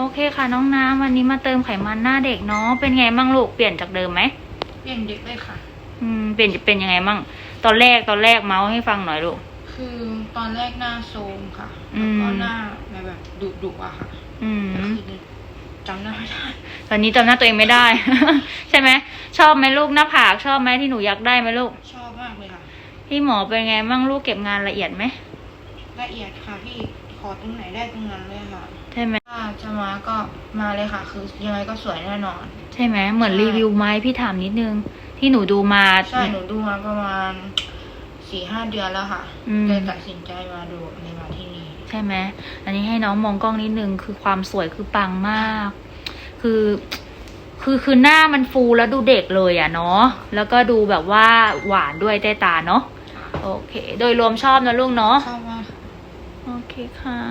โอเคค่ะน้องน้ำวันนี้มาเติมไขมันหน้าเด็กเนาะเป็นไงมั่งลูกเปลี่ยนจากเดิมไหมเปลี่ยนเด็กเลยค่ะ อืมเปลี่ยนเป็นยังไงมั่งตอนแรกตอนแรกเมาส์ให้ฟังหน่อยลูก คือตอนแรกหน้าโทรมค่ะอืแล้วม ก็หน้าแบบดุดุๆอะค่ะอืมคือจำหน้าไม่ได้ตอนนี้จำหน้าตัวเองไม่ได้ ใช่ไหมชอบไหมลูกหน้าผากชอบไหมที่หนูอยากได้ไหมลูกชอบมากเลยค่ะ พี่หมอเป็นไงมั่งลูกเก็บงานละเอียดไหมละเอียดค่ะพี่ ขอตรงไหนได้ตรงนั้นเลยค่ะ ใช่ไหมถ้าจะมาก็มาเลยค่ะ คือยังไงก็สวยแน่นอน ใช่ไหมเหมือนใช่รีวิวไหมพี่ถามนิดนึง ที่หนูดูมาใช่หนูดูมาประมาณสี่ห้าเดือนแล้วค่ะอืมเลยตัดสินใจมาดูเลยมาที่นี่ใช่ไหมอันนี้ให้น้องมองกล้องนิดนึงคือความสวยคือปังมาก คือคือคือหน้ามันฟูแล้วดูเด็กเลยอะเนาะแล้วก็ดูแบบว่าหวานด้วยใต้ตาเนาะโอเค โดยรวมชอบนะลูกเนาะชอบมากค่ะ โอเคค่ะ